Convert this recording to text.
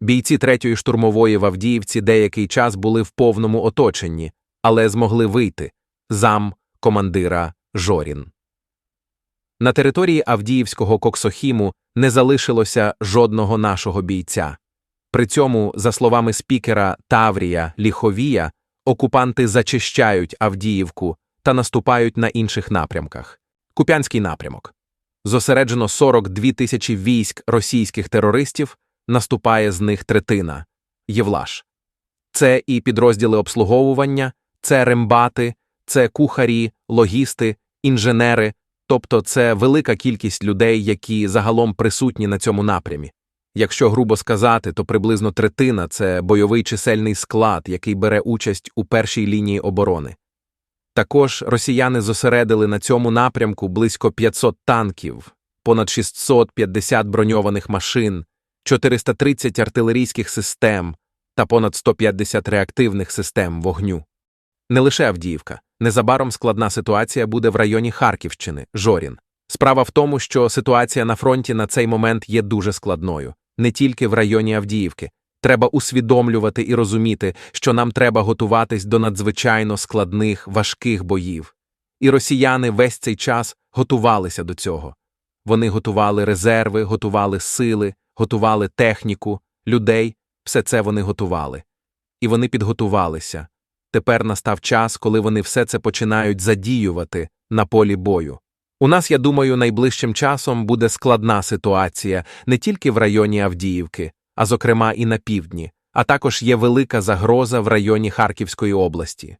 Бійці третьої штурмової в Авдіївці деякий час були в повному оточенні, але змогли вийти зам командира Жорін. На території Авдіївського коксохіму не залишилося жодного нашого бійця. При цьому, за словами спікера Таврія Ліховія, окупанти зачищають Авдіївку та наступають на інших напрямках. Куп'янський напрямок. Зосереджено 42 тисячі військ російських терористів, наступає з них третина Євлаш. Це і підрозділи обслуговування, це рембати, це кухарі, логісти, інженери, тобто це велика кількість людей, які загалом присутні на цьому напрямі. Якщо грубо сказати, то приблизно третина це бойовий чисельний склад, який бере участь у першій лінії оборони. Також росіяни зосередили на цьому напрямку близько 500 танків, понад 650 броньованих машин, 430 артилерійських систем та понад 150 реактивних систем вогню. Не лише Авдіївка. Незабаром складна ситуація буде в районі Харківщини, Жорін. Справа в тому, що ситуація на фронті на цей момент є дуже складною, не тільки в районі Авдіївки. Треба усвідомлювати і розуміти, що нам треба готуватись до надзвичайно складних, важких боїв. І росіяни весь цей час готувалися до цього. Вони готували резерви, готували сили, готували техніку, людей, все це вони готували. І вони підготувалися. Тепер настав час, коли вони все це починають задіювати на полі бою. У нас, я думаю, найближчим часом буде складна ситуація не тільки в районі Авдіївки, а зокрема і на півдні, а також є велика загроза в районі Харківської області.